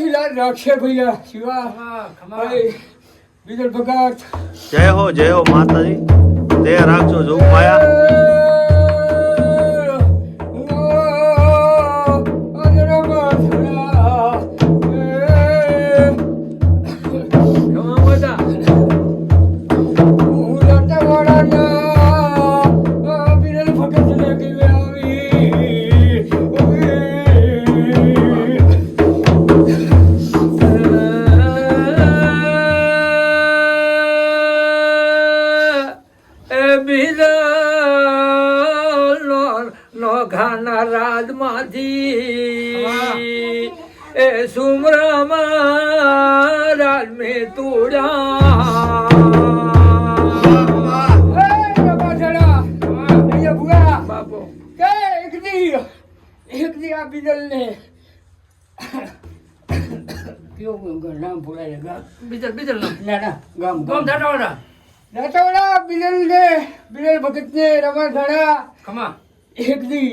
લાલ રાખશે ભૈયા શિવા. ભાઈ બીજલ ભગત જય હો જય હો માતાજી. તે રાખજો જોગમાયા ઘણા એ બીજા નો નો ઘાના રાજમાંથી એ સુમરામાં રાજ મે તુડા બાપો નામ ભૂલાય ગામ? બીજલ બીજલ ના ના ગામ કોમ ધાટાવાડા રાતોડા બિલલ ને બિલલ ભગત ને રમા ધડા. ખમા. એક દી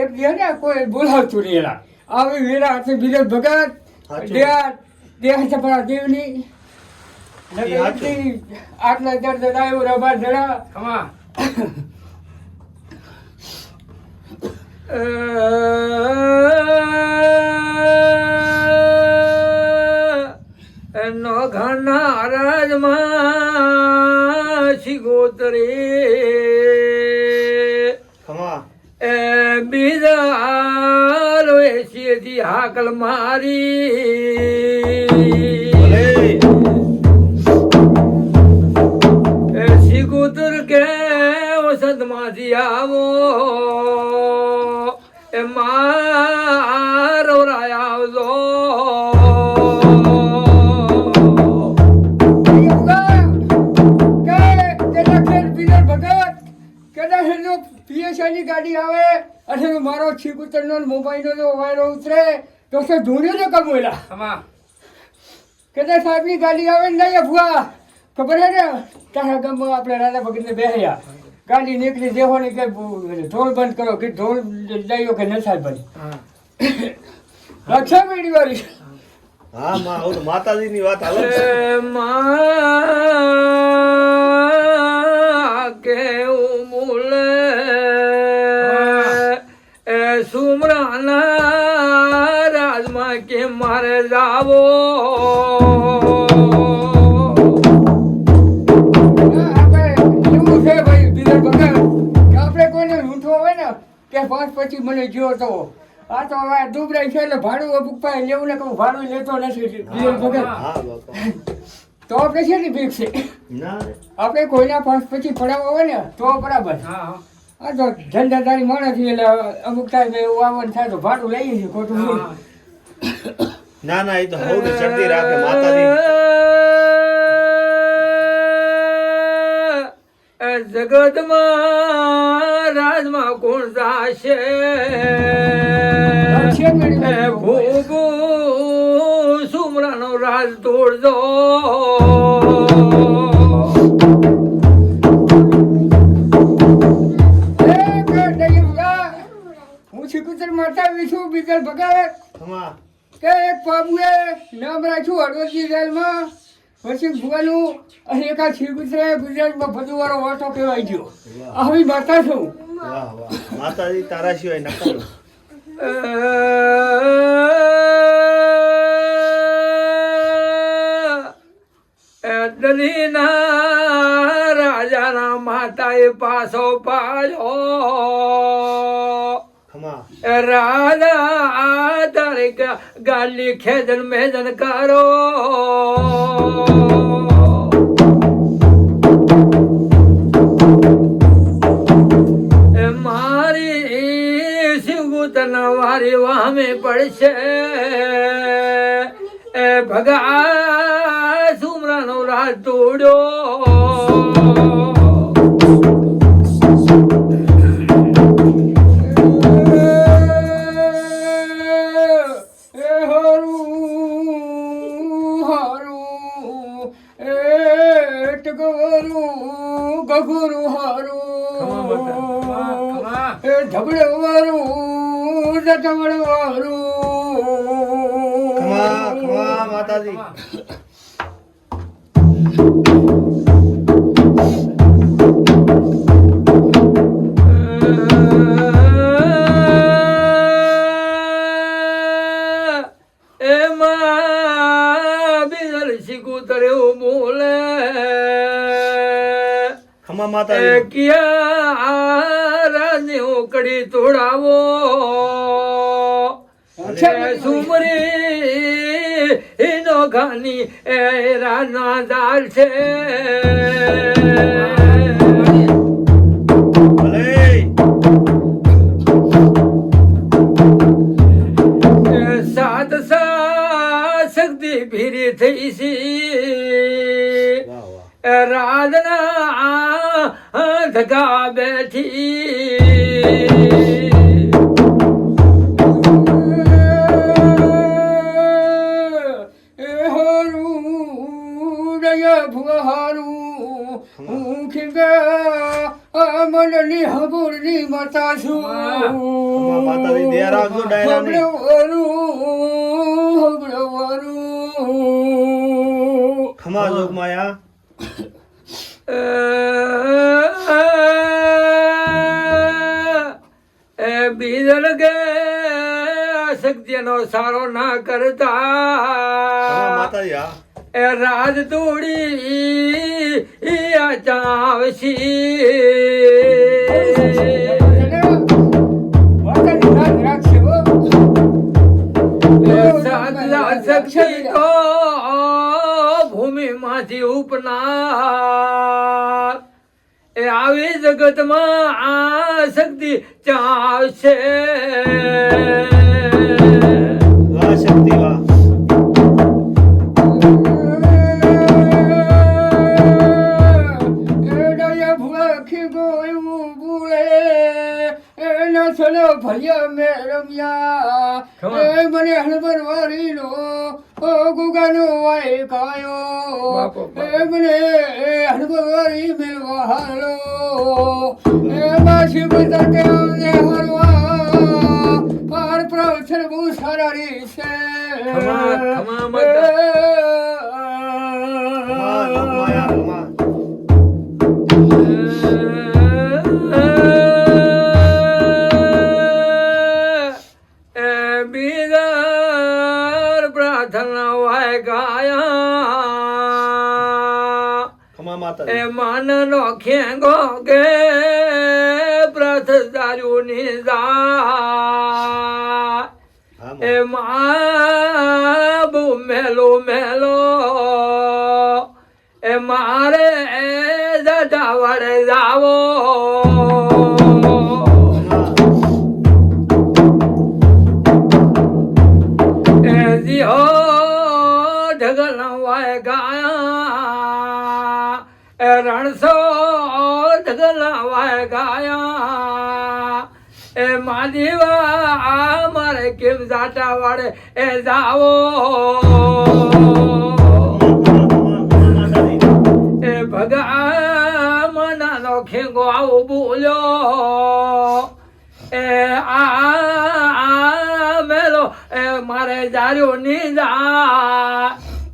એક દી ને કોઈ બોલાવતું નહીં એલા. આવી વેરા હાથે બિલલ ભગત. દેહ દેહ સપરા દેવની. આટલા દર્દ આવ્યો રમા ધડા. ખમા. નો ઘણા રાજમાં શિગોતરે ગોતરે. એ બીજા લોએ સીધી હાકલ મારી. ભલે. એ શિગોતર કે વસંતમાંથી આવો. એ મારો ની ગાડી આવે અને મારો છીપુતરનો મોબાઈલનો મોબાઈલ વાયરો ઉતરે તો સે ધૂણ્યો ને કમોલા હા કદાચ સાહેબની ગાડી આવે ને નહીં ભુવા ખબર હે ને? તારા ગામમાં આપણે રાધા ભગતને બેહ્યા ગાડી નીકળી દેવાની કે ઢોલ બંધ કરો કે ઢોલ લઈયો કે નસાય બંધ હા. રક્ષા મેળી વાળી હા માં આવું માતાજીની વાત હાલો. એ માં. જાવો. આપણે કોઈને લૂંટવો હોય ને કે પાંચ પછી મને જ્યો તો આ તો હવે દુબરાઈ છે એટલે ભાડું અમુક લેવું ને કહું ભાડું લેતો નથી તો આપણે છે ને છે આપણે કોઈના પાંચ પછી પડાવવા હોય ને તો બરાબર આ તો ધંધાદારી માણસ એટલે અમુક ટાઈમે એવું આવવાનું થાય તો ભાડું લઈએ છીએ ખોટું. ના ના એ તો હવ ચડતી રાખે માતાજી. એ જગતમાં રાજમાં કોણ જાશે? ખૂબ સુમરાનો રાજ તોડજો. હું હું શીખુતર માતા વિશું બીજલ ભગત કે એક બાબુએ નામ રાખ્યું હળવદની જેલમાં. પછી ભુવાનું અને એકા શ્રીગુજરે ગુજરાતમાં બધુવાળો વાટો કહેવાય ગયો. આવી માતા છું. માતાજી તારા સિવાય નકારો દલીના રાજાના માતાએ પાસો પાડ્યો રાધા તારે ગાલી ખેદન મેદન કરો મારી સિંગુતન વારી વામે પડશે. એ ભગા સુમરાનો રાહ તોડ્યો. ટગરું ગગરું હારું. એ ઢબડે વારું ઢબડે વારું માતાજી. માતાજી. કિયા રાજને ઓકડી તોડાવો સુમરી એનો ખાની એ રાના દાલ છે. સાત સા શક્તિ ભીરી થઈ સી વાહ ધગા બેઠી મનની હબુરની માતા છું ખમા દયા રાખજો ડાયરાની. ખમા એ બીજલ કે શક્તિનો સારો ના કરતા. એ રાજ તોડી આ ચાવશી. શક્તિ તો ભૂમિમાંથી ઉપનાર. એ આવી જગતમાં આ શક્તિ ચાવશે વાહ શક્તિ વાહ એડાયા ભૂખી ગોયું બુળે એના સનો ભૈયા મે રમ્યા Come on. એ મને હળબર વારીનો ઓ ગુગાનો વાય કાયો બાપો, બાપો. એ મને હળબર વારી મેળવા હાલો એ માસી બધા કે આવજે હરવા પાર પ્રવચન બહુ સારા રી છે ખમા, ખમા માતા. માનનો ખેંગો કે પ્રથ નિદા હા એ માબુ મેલો મેલો એ મારે દાદા વડે જાવો. એ રણસો ઢગલ વાય ગાયા એ માધીવા મારે કેમ જાટા વાળે એ જાવો એ ભગા મનાનો ખેંગો આવો બોલ્યો. એ આ મેલો. એ મારે જાર્યો ની જા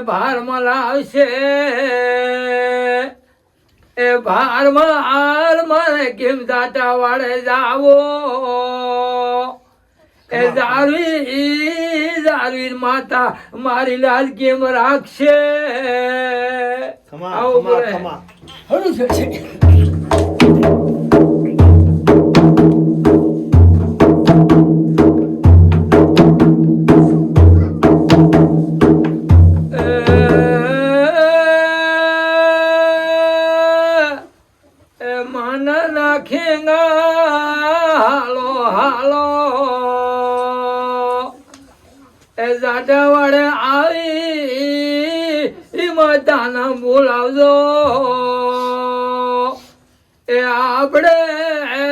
ભારમાં લાવશે. એ ભારમાં હાલ મારે કેમ દાતા વાળે જાવો? એ જારવી જારવી માતા મારી લાલ કેમ રાખશે? આવું હરું છે. ઈ બોલાવજો. એ આપણે એ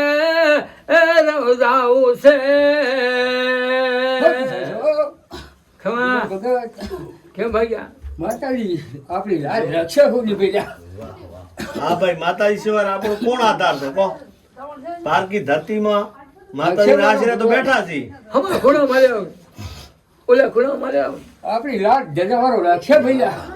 છે. કેમ ભાગ્યા? માતાજી આપણી લાજ રક્ષા હોવી બેટા હા ભાઈ માતાજી સિવાય આપણો કોણ આધાર છે? કહો પારકી ધરતીમાં માતાજીના આશરે તો બેઠા છી. હમણાં ખૂણો માર્યો ઓલા ખૂણો માર્યો આપણી લાજ જજાવાળો રાખે ભૈયા